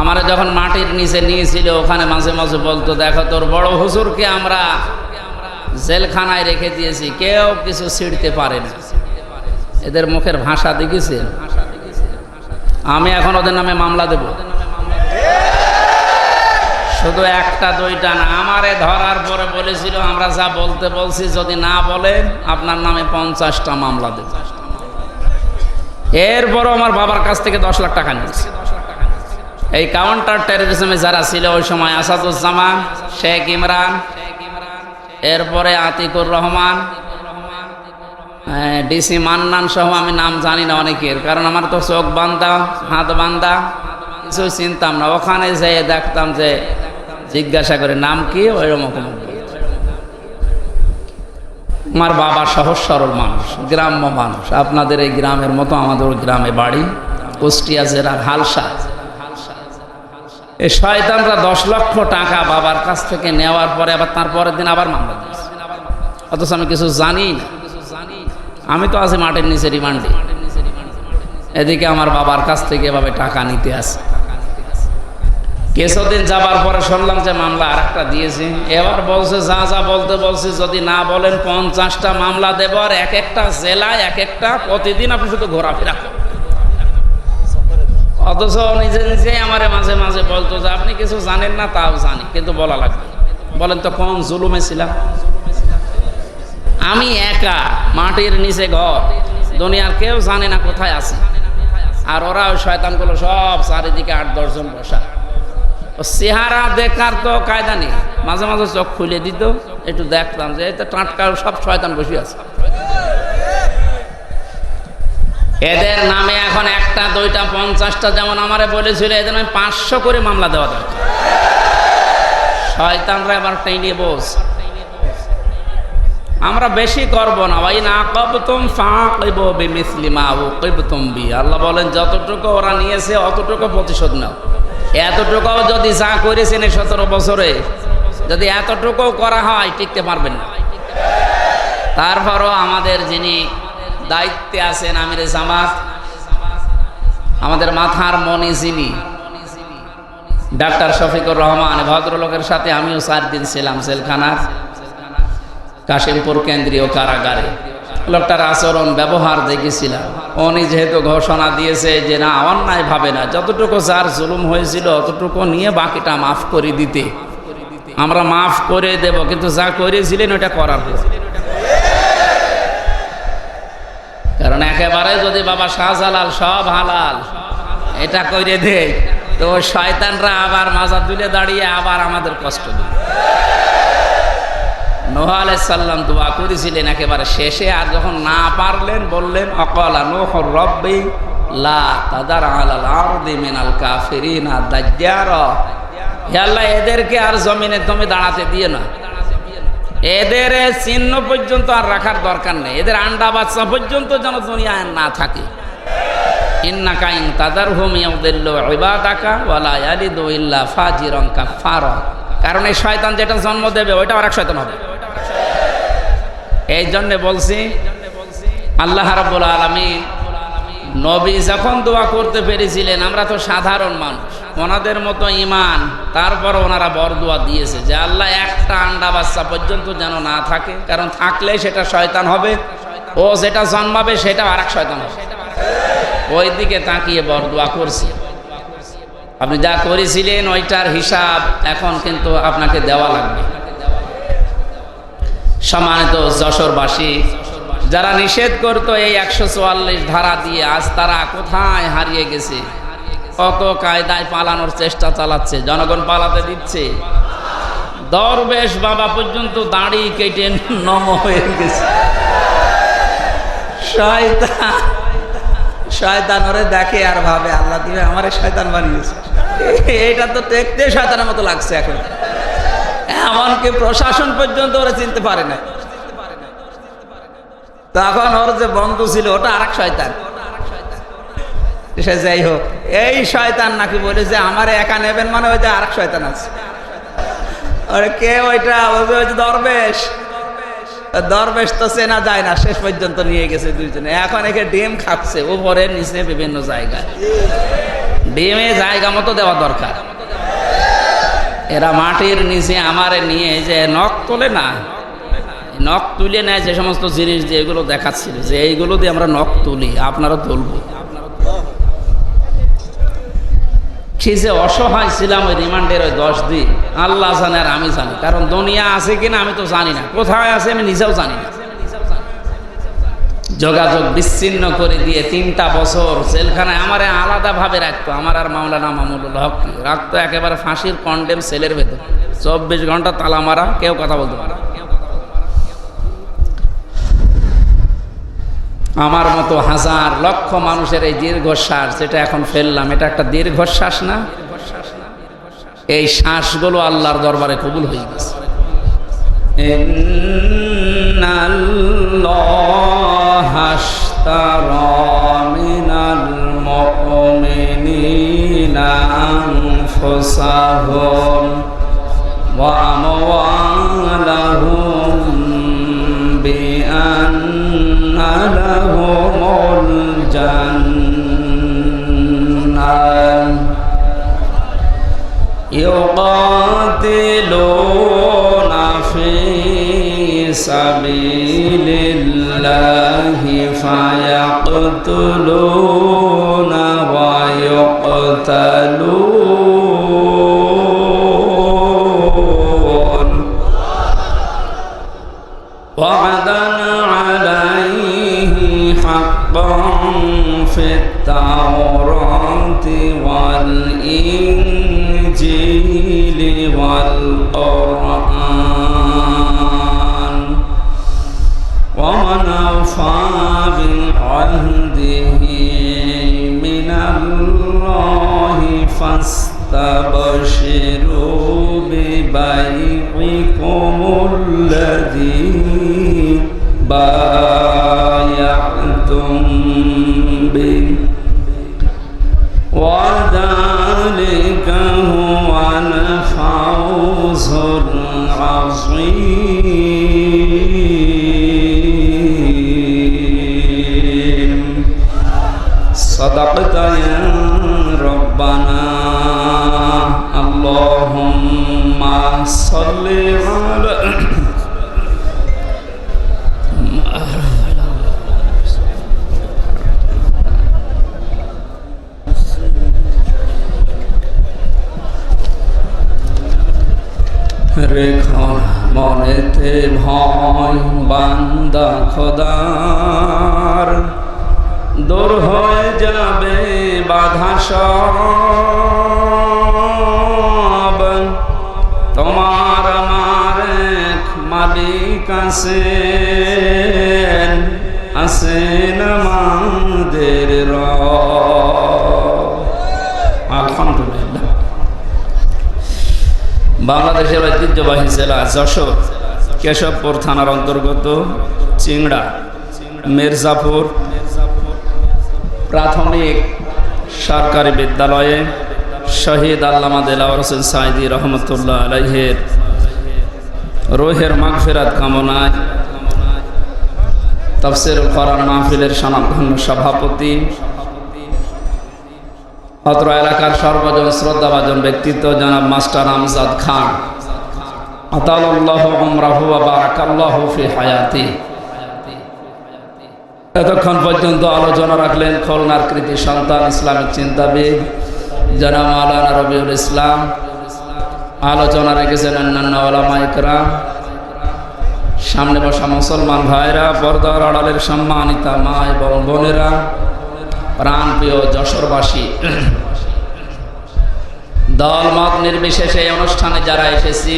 আমারে যখন মাটির নিচে নিয়েছিল, ওখানে মাঝে মাঝে বলতো, দেখো তোর বড় হুজুরকে আমরা জেলখানায় রেখে দিয়েছি, কেউ কিছু ছিঁড়তে পারে না। এদের মুখের ভাষা দেখেছেন আমি এখন ওদের নামে মামলা দেব। শুধু একটা, দুইটা না, আমারে ধরার পরে বলেছিল, আমরা যা বলতে বলছি, যদি না বলেন আপনার নামে পঞ্চাশটা মামলা দেব। এরপরও আমার বাবার কাছ থেকে দশ লাখ টাকা নিয়েছে। এই কাউন্টার টেরোরিজমে যারা ছিল ওই সময় আসাদুজ্জামান, শেখ ইমরান, এরপরে আতিকুর রহমান ডিসি মান্নান সহ আমি নাম জানি না অনেকের, কারণ আমার তো চোখ বান্ধা, হাত বান্ধা কিছু চিনতাম না। ওখানে যেয়ে দেখতাম যে জিজ্ঞাসা করে, নাম কি? ওই রকম আমার বাবা সহজ সরল মানুষ, গ্রাম্য মানুষ। আপনাদের এই গ্রামের মতো আমাদের গ্রামে বাড়ি, কুষ্টিয়া জেলার হালসা। এই শয়তানরা দশ লক্ষ টাকা বাবার কাছ থেকে নেওয়ার পরে আবার তার পরের দিন আবার মামলা দিয়েছে। অথচ আমি কিছু জানি না। আমি তো আছি মাটির নিচে রিমান্ডে। এদিকে আমার বাবার কাছ থেকে এভাবে টাকা নিতে আসে কিছুদিন যাবার পরে শুনলাম যে মামলা আর একটা দিয়েছে। এবার বলছে, যা যা বলতে বলছে, যদি না বলেন পঞ্চাশটা মামলা দেব, আর এক একটা জেলায় এক একটা প্রতিদিন আপনি শুধু ঘোরাফেরা করুন অথচ নিজে নিজে আমারে মাঝে মাঝে বলতো যে, আপনি কিছু জানেন না, তাও জানি, কিন্তু বলা লাগবে বলেন তো, কোন জুলুমে ছিলাম? আমি একা, মাটির নিচে ঘর, দুনিয়ার কেউ জানে না কোথায় আছি। আর ওরা ওই শয়তানগুলো সব চারিদিকে আট দশজন বসা। ও চেহারা দেখার তো কায়দা নেই। মাঝে মাঝে চোখ খুলে দিত, একটু দেখতাম যে এটা টাটকা সব শয়তান বসে আছে। এদের নামে এখন একটা, দুইটা, পঞ্চাশটা যেমন আমারে বলেছিল, এদের আমি পাঁচশো করে মামলা দেওয়া দরকার। শয়তানরা এবার টেনে বোঝ আমরা বেশি করব না। ভাই না কব তুম ফাঁকব বিমিসলিমা কইব বি। আল্লাহ বলেন, যতটুকু ওরা নিয়েছে, অতটুকু প্রতিশোধ নাও। এতটুকুও যদি যা করেছেন এই সতেরো বছরে, যদি এতটুকু করা হয়, টিকতে পারবেন না। তারপরও আমাদের যিনি দায়িত্বে আছেন আমির জামাত। আমাদের মাথার মনে যিনি, ডাক্তার শফিকুর রহমান, ভদ্রলোকের সাথে আমিও চার দিন ছিলাম সেলখানার কাশিমপুর কেন্দ্রীয় কারাগারে। লোকটার আচরণ, ব্যবহার দেখেছিলাম। উনি যেহেতু ঘোষণা দিয়েছে যে না, অন্যায় ভাবে না, যতটুকু যার জুলুম হয়েছিল, অতটুকু নিয়ে বাকিটা মাফ করে দিতে। আমরা মাফ করে দেব, কিন্তু যা করেছিলেন, ওটা করার পর কারণ একেবারে যদি বাবা শাহজালাল সব হালাল, এটা করে দেয় তো শয়তানরা আবার মাজা তুলে দাঁড়িয়ে আবার আমাদের কষ্ট আলাইসাল্লাম দোয়া করেছিলেন একেবারে শেষে, আর যখন না পারলেন বললেন, অকলা নোহ রব্বি লা এদেরকে আর জমিনে তুমি দাঁড়াতে দিয়ে না। এদের চিহ্ন পর্যন্ত আর রাখার দরকার নেই। এদের আন্ডা বাচ্চা পর্যন্ত যেন দুনিয়ায় না থাকে। ইন্না কাইন তাদার হুম ইয়াউদিল্লু ইবাদাকা ওয়ালা ইয়ালিদু ইল্লা ফাজিরন কাফারা কারণ এই শয়তান যেটা জন্ম দেবে, ওইটা আরেক শয়তান হবে। এই জন্যে বলছি, আল্লাহ রাব্বুল আলামিন নবী যখন দোয়া করতে পেরেছিলেন, আমরা তো সাধারণ মানুষ। ওনাদের মতো ইমান তারপর ওনারা বর দোয়া দিয়েছে যে আল্লাহ একটা আন্ডা বাচ্চা পর্যন্ত যেন না থাকে, কারণ থাকলে সেটা শয়তান হবে, ও যেটা জন্মাবে সেটা আর এক শয়তান হবে। ওই দিকে তাকিয়ে বর দোয়া করছি। আপনি যা করেছিলেন ওইটার হিসাব এখন কিন্তু আপনাকে দেওয়া লাগবে। সম্মানিত যশোরবাসী, যারা নিষেধ করতো এই একশো চুয়াল্লিশ ধারা দিয়ে, আজ তারা কোথায় হারিয়ে গেছে? কত কায়দায় পালানোর চেষ্টা চালাচ্ছে, জনগণ পালাতে দিচ্ছে। দরবেশ বাবা পর্যন্ত দাড়ি কেটে নম হয়ে গেছে। শয়তান শয়তান ওরে দেখে আর ভাবে, আল্লাহ দিবে, আমারে শয়তান বানিয়েছে। এটা তো দেখতে শয়তানের মতো লাগছে এখন। এমনকি প্রশাসন পর্যন্ত ওরা চিনতে পারে না তখন ওর যে বন্ধু ছিল, ওটা আরেক শয়তান। সে যাই হোক, এই শয়তান নাকি বলে যে আমার একা নেবেন মানে ওই যে আরেক শয়তান আছে। কে ওইটা? ওই দরবেশ। দরবেশ তো চেনা যায় না, শেষ পর্যন্ত নিয়ে গেছে দুইজনে। এখন একে ডিম খাচ্ছে, উপরে, নিচে বিভিন্ন জায়গায়। ডিমে জায়গা মতো দেওয়া দরকার। এরা মাটির নিচে আমারে নিয়ে যে নখ তোলে না, নখ তুলে নেয় যে সমস্ত জিনিস দিয়ে এগুলো দেখাচ্ছিল, যে এইগুলো দিয়ে আমরা নখ তুলি, আপনারা তুলব। সে যে অসহায় ছিলাম, ওই রিমান্ডের ওই দশ দিন। আল্লাহ জানে আর আমি জানি। কারণ দুনিয়া আছে কিনা আমি তো জানি না। কোথায় আছে আমি নিজেও জানি না। যোগাযোগ বিচ্ছিন্ন করে দিয়ে তিনটা বছর জেলখানায় আমারে আলাদাভাবে রাখতো। আমার আর মাওলানা মামুনুল হক রাখতো। একেবারে ফাঁসির কন্ডেম সেলের ভেতর। চব্বিশ ঘণ্টা তালা মারা, কেউ কথা বলতে পারে আমার মতো হাজার লক্ষ মানুষের এই দীর্ঘশ্বাস যেটা এখন ফেললাম এটা একটা দীর্ঘশ্বাস না এই শ্বাসগুলো আল্লাহর দরবারে কবুল হয়ে গেছে إن الله اشترى من المؤمنين أنفسهم وأموالهم الجنة يقاتلون في سبيل الله فيقتلون ويقتلون فاستبشروا ببيعكم الذي بايعتم به اللهم صل على রেখ মনেতে ভয় বান্দা খোদার দূর হয়ে যাবে বাধা সব মালিক আছেন আছেন আমাদের বাংলাদেশের ঐতিহ্যবাহী জেলা যশোর, কেশবপুর থানার অন্তর্গত চিংড়া, মির্জাপুর প্রাথমিক সরকারি বিদ্যালয়ে শহীদ আল্লামা দেলাওয়ার হোসেন সাইদি রহমতুল্লাহ আলাইহের রোহের মাগফিরাত কামনায় তফসিরুল করার মাহফিলের সনাতন সভাপতি, অত্র এলাকার সর্বজন শ্রদ্ধাভাজন ব্যক্তিত্ব জনাব মাস্টার আমজাদ খান। ফি হায়াতি। এতক্ষণ পর্যন্ত আলোচনা রাখলেন খুলনার কৃতি সন্তান ইসলামিক চিন্তাবিদ জনাব মাওলানা রবিউল ইসলাম। আলোচনা রেখেছেন অন্যান্য ওলামা ইকরাম। সামনে বসা মুসলমান ভাইরা, পর্দার আড়ালের সম্মানিতা মা এবং বোনেরা, প্রাণপ্রিয় যশোরবাসী দল মত নির্বিশেষে এই অনুষ্ঠানে যারা এসেছি,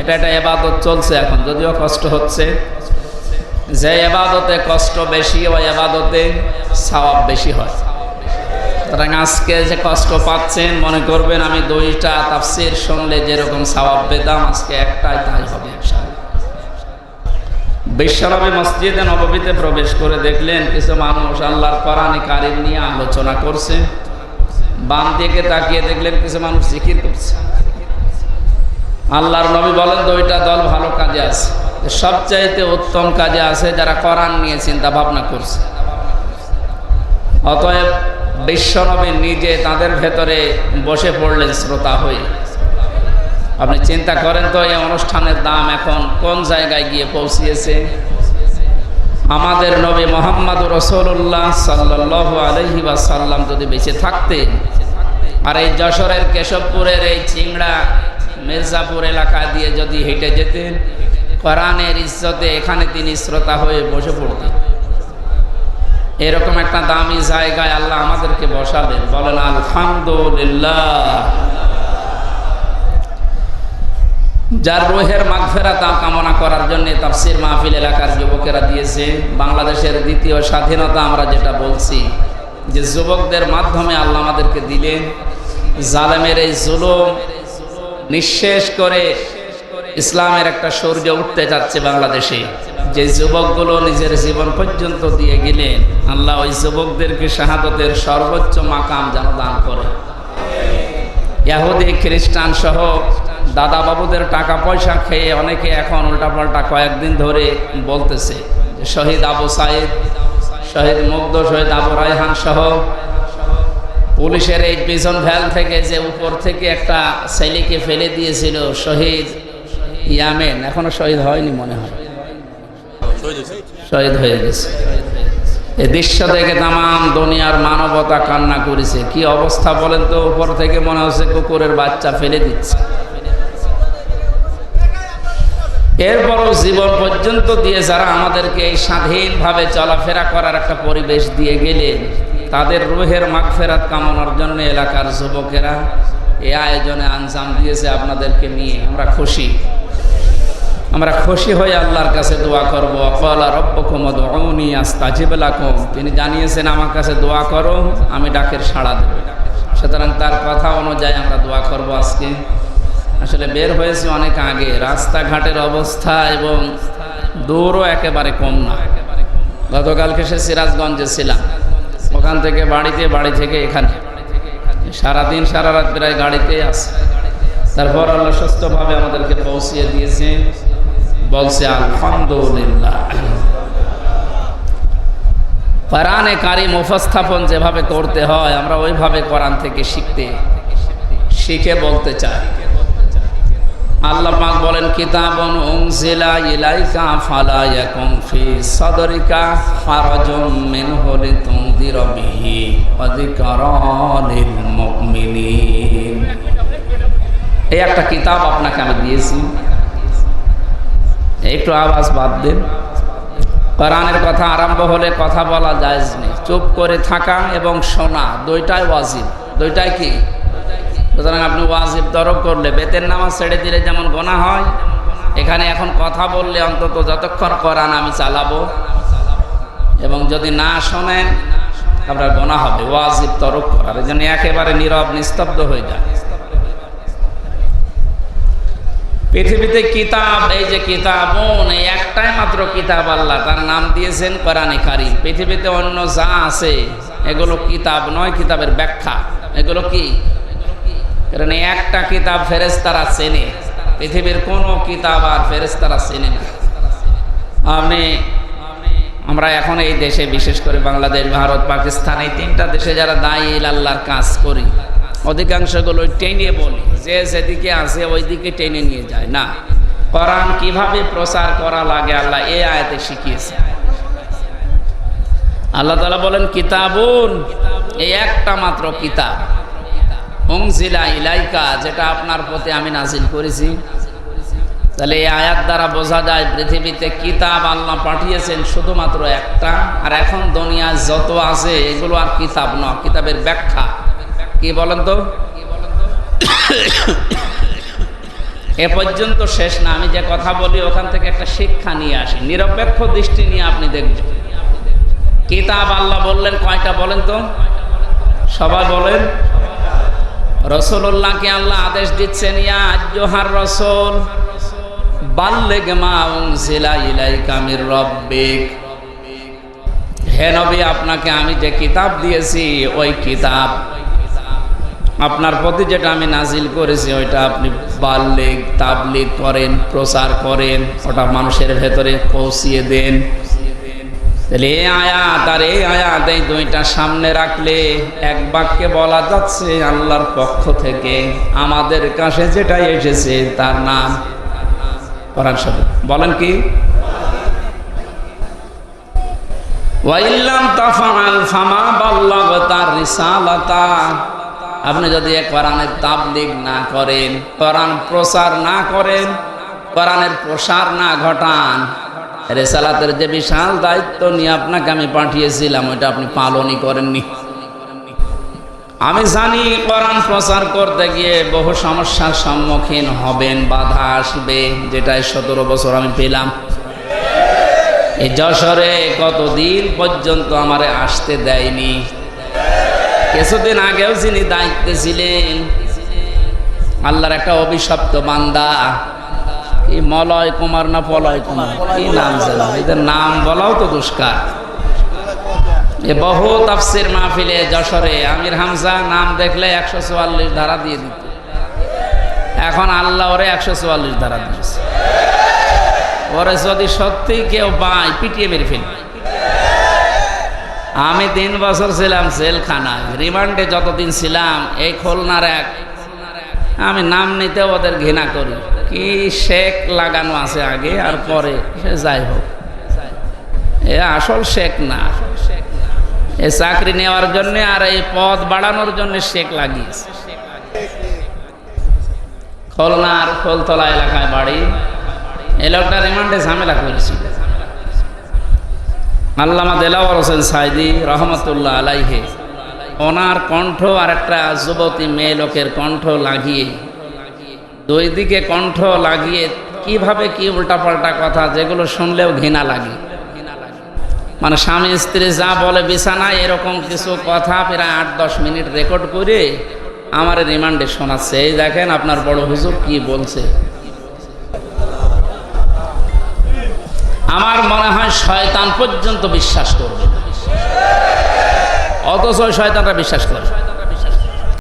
এটা একটা এবাদত চলছে এখন, যদিও কষ্ট হচ্ছে। যে এবাদতে কষ্ট বেশি, ওই এবাদতে সওয়াব বেশি হয়। সুতরাং আজকে যে কষ্ট পাচ্ছেন, মনে করবেন আমি দুইটা তাফসির শুনলে যেরকম সওয়াব পেতাম, আজকে একটাই তাই হবে বিশ্বনবী মসজিদে নববীতে প্রবেশ করে দেখলেন, কিছু মানুষ আল্লাহর কোরআনে কারিম নিয়ে আলোচনা করছে। বাম দিকে তাকিয়ে দেখলেন কিছু মানুষ জিকির করছে। আল্লাহর নবী বলেন, দুইটা দল ভালো কাজে আছে। সবচাইতে উত্তম কাজে আছে যারা কোরআন নিয়ে চিন্তা ভাবনা করছে। অতএব বিশ্বনবী নিজে তাদের ভেতরে বসে পড়লেন শ্রোতা হয়ে। আপনি চিন্তা করেন তো, এই অনুষ্ঠানের দাম এখন কোন জায়গায় গিয়ে পৌঁছিয়েছে? আমাদের নবী মোহাম্মদ রসুল্লাহ সাল্লাহ আলহি সাল্লাম যদি বেঁচে থাকতেন আর এই যশোরের কেশবপুরের এই চিংড়া মির্জাপুর এলাকা দিয়ে যদি হেঁটে যেতেন, কোরআনের ইজ্জতে এখানে তিনি শ্রোতা হয়ে বসে পড়তেন। এরকম একটা দামি জায়গায় আল্লাহ আমাদেরকে বসাবেন। বলেন, আলহামদুলিল্লাহ। যার রোহের মাগফেরা তা কামনা করার জন্য তাফসির মাহফিল এলাকার যুবকেরা দিয়েছে। বাংলাদেশের দ্বিতীয় স্বাধীনতা আমরা যেটা বলছি, যে যুবকদের মাধ্যমে আল্লাহ আমাদেরকে দিলেন। জালেমের এই জুলুম নিঃশেষ করে ইসলামের একটা সূর্য উঠতে যাচ্ছে বাংলাদেশে। যে যুবকগুলো নিজের জীবন পর্যন্ত দিয়ে গেলেন, আল্লাহ ওই যুবকদেরকে শাহাদতের সর্বোচ্চ মাকাম যেন দান করে। ইয়াহুদি, খ্রিস্টান সহ দাদা বাবুদের টাকা পয়সা খেয়ে অনেকে এখন উল্টাপাল্টা কয়েকদিন ধরে বলতেছে শহীদ আবু সাইদ, শহীদ মুগ্ধ, শহীদ আবু রায়হান সহ পুলিশের এই পিছন ভ্যাল থেকে যে উপর থেকে একটা ছেলেকে ফেলে দিয়েছিল শহীদ ইয়ামেন এখনও শহীদ হয়নি মনে হয়। শহীদ হয়ে গেছে। এই দৃশ্য দেখে তামাম দুনিয়ার মানবতা কান্না করেছে। কি অবস্থা বলেন তো উপর থেকে মনে হচ্ছে কুকুরের বাচ্চা ফেলে দিচ্ছে। এরপরও জীবন পর্যন্ত দিয়ে যারা আমাদেরকে এই স্বাধীনভাবে চলাফেরা করার একটা পরিবেশ দিয়ে গেলেন তাদের রুহের মাগফেরাত কামনার জন্য এলাকার যুবকেরা এ আয়োজনে আঞ্জাম দিয়েছে আপনাদেরকে নিয়ে। আমরা খুশি। আমরা খুশি হয়ে আল্লাহর কাছে দোয়া করব। অকলা রব্বকুমদি আস্তাজিবলাকুম তিনি জানিয়েছেন, আমার কাছে দোয়া করো, আমি ডাকের সাড়া দেব। সুতরাং তার কথা অনুযায়ী আমরা দোয়া করব আজকে। আসলে বের হয়েছে অনেক আগে। রাস্তাঘাটের অবস্থা এবং দৌড়ও একেবারে কম না। গতকালকে সে সিরাজগঞ্জে ছিলাম। ওখান থেকে বাড়িতে, বাড়ি থেকে এখানে। সারাদিন, সারা রাত প্রায় গাড়িতে আছে। তারপর আল্লাহ সুস্থভাবে আমাদেরকে পৌঁছিয়ে দিয়েছে। বলছে, আলহামদুলিল্লাহ। কারিম উপস্থাপন যেভাবে করতে হয়, আমরা ওইভাবে কোরআন থেকে শিখতে, শিখে বলতে চাই। আল্লাহ পাক বলেন ইলাইকা এই একটা কিতাব আপনাকে আমি দিয়েছি। একটু আওয়াজ বাদ দিন। কোরআনের কথা আরম্ভ হলে কথা বলা যায় নেই। চুপ করে থাকা এবং শোনা, দুইটাই ওয়াজিব। দুইটাই কি? সুতরাং আপনি ওয়াজিব তরক করলে, বেতের নামাজ ছেড়ে দিলে যেমন গোনা হয়, এখানে এখন কথা বললে অন্তত যতক্ষণ কোরআন আমি চালাবো, এবং যদি না শোনেন, আপনার গোনা হবে, ওয়াজিব তরক করার। এই জন্য একেবারে নীরব, নিস্তব্ধ হয়ে যায়। পৃথিবীতে কিতাব, এই যে কিতাবন, এই একটাই মাত্র কিতাব আল্লাহ, তার নাম দিয়েছেন কোরআনে কারিম। পৃথিবীতে অন্য যা আছে, এগুলো কিতাব নয়, কিতাবের ব্যাখ্যা। এগুলো কি? কারণ এই একটা কিতাব ফেরেস্তারা চেনে। পৃথিবীর কোনো কিতাব আর ফেরেস্তারা চেনে না। আপনি আমরা এখন এই দেশে, বিশেষ করে বাংলাদেশ, ভারত, পাকিস্তান, এই তিনটা দেশে যারা দায়ী, আল্লাহর কাজ করি অধিকাংশগুলো টেনে বলি। যে যেদিকে আসে ওই দিকে টেনে নিয়ে যায়। না, কোরআন কীভাবে প্রচার করা লাগে আল্লাহ এ আয়াতে শিখিয়েছে। আল্লাহ তালা বলেন, কিতাবুন, এই একটা মাত্র কিতাব। অংজিলা ইলাইকা, যেটা আপনার প্রতি আমি নাজিল করেছি। তাহলে এই আয়াত দ্বারা বোঝা যায়, পৃথিবীতে কিতাব আল্লাহ পাঠিয়েছেন শুধুমাত্র একটা। আর এখন দুনিয়ায় যত আছে, এগুলো আর কিতাব ন কিতাবের ব্যাখ্যা। কি বলেন তো? এ পর্যন্ত শেষ না, আমি যে কথা বলি ওখান থেকে একটা শিক্ষা নিয়ে আসি। নিরপেক্ষ দৃষ্টি নিয়ে আপনি দেখবেন। কিতাব আল্লাহ বললেন, কয়টা বলেন তো? সবাই বলেন। রসুল্লাহকে আল্লাহ আদেশ দিচ্ছেন, ইয়া রসুল হে নবী, আপনাকে আমি যে কিতাব দিয়েছি, ওই কিতাব আপনার প্রতি যেটা আমি নাজিল করেছি, ওইটা আপনি বাল্লিক তাবলিগ করেন, প্রচার করেন, ওটা মানুষের ভেতরে পৌঁছিয়ে দেন। তাহলে এই আয়াত আর এই আয়াত এই দুইটা সামনে রাখলে এক বাক্যে বলা যাচ্ছে, আল্লাহর পক্ষ থেকে আমাদের কাছে যেটা এসেছে তার নাম কোরআন শরীফ। বলেন কি? ওয়াইল্লাম তাফআল ফামা বাল্লাগতার রিসালাতা। আপনি যদি কোরআনের তাবলিগ না করেন, কোরআন প্রচার না করেন, কোরআনের প্রসার না ঘটান, রেসালাতের যে বিশাল দায়িত্ব নিয়ে আপনাকে আমি পাঠিয়েছিলাম, ওইটা আপনি পালনই করেননি। আমি জানি কোরআন প্রচার করতে গিয়ে বহু সমস্যার সম্মুখীন হবেন, বাধা আসবে, যেটাই সতেরো বছর আমি পেলাম। এই যশোরে কতদিন পর্যন্ত আমারে আসতে দেয়নি? কিছুদিন আগেও যিনি দায়িত্বে ছিলেন, আল্লাহর একটা অভিশপ্ত বান্দা। কি মলয় কুমার না পলয় কুমার? কি নাম যেন? এদের নাম বলাও তো দুষ্কার। এ বহু তাফসির মাহফিলে যশোরে আমির হামজা নাম দেখলে একশো চুয়াল্লিশ ধারা দিয়ে দিত। এখন আল্লাহ ওরে একশো চুয়াল্লিশ ধারা দিয়েছে। ওরে যদি সত্যি কেউ পায় পিটিয়ে মেরে ফেলবে। আমি তিন বছর ছিলাম জেলখানায়। রিমান্ডে যতদিন ছিলাম, এই খুলনার এক। আমি নাম নিতে ওদের ঘৃণা করি। কি শেখ লাগানো আছে আগে আর পরে, সে যাই হোক। এ আসল শেখ না। এ চাকরি নেওয়ার জন্য আর এই পদ বাড়ানোর জন্য শেখ লাগিয়েছে। খুলনার খোলতলা এলাকায় বাড়ি। এই লোকটা রিমান্ডে ঝামেলা করেছিল। আল্লামা দেলাওয়ার হোসেন সাইদি রহমতুল্লাহ আলাইহে, ওনার কণ্ঠ আর একটা যুবতী মেয়ে লোকের কণ্ঠ লাগিয়ে, দুই দিকে কণ্ঠ লাগিয়ে কীভাবে কি উল্টাপাল্টা কথা যেগুলো শুনলেও ঘৃণা লাগে। মানে স্বামী স্ত্রী যা বলে বিছানায় এরকম কিছু কথা প্রায় আট দশ মিনিট রেকর্ড করে আমার রিমান্ডে শোনাচ্ছে। এই দেখেন আপনার বড় হুজুর কি বলছে। আমার মনে হয় শয়তান পর্যন্ত বিশ্বাস করবে অথচ শয়তানটা বিশ্বাস করে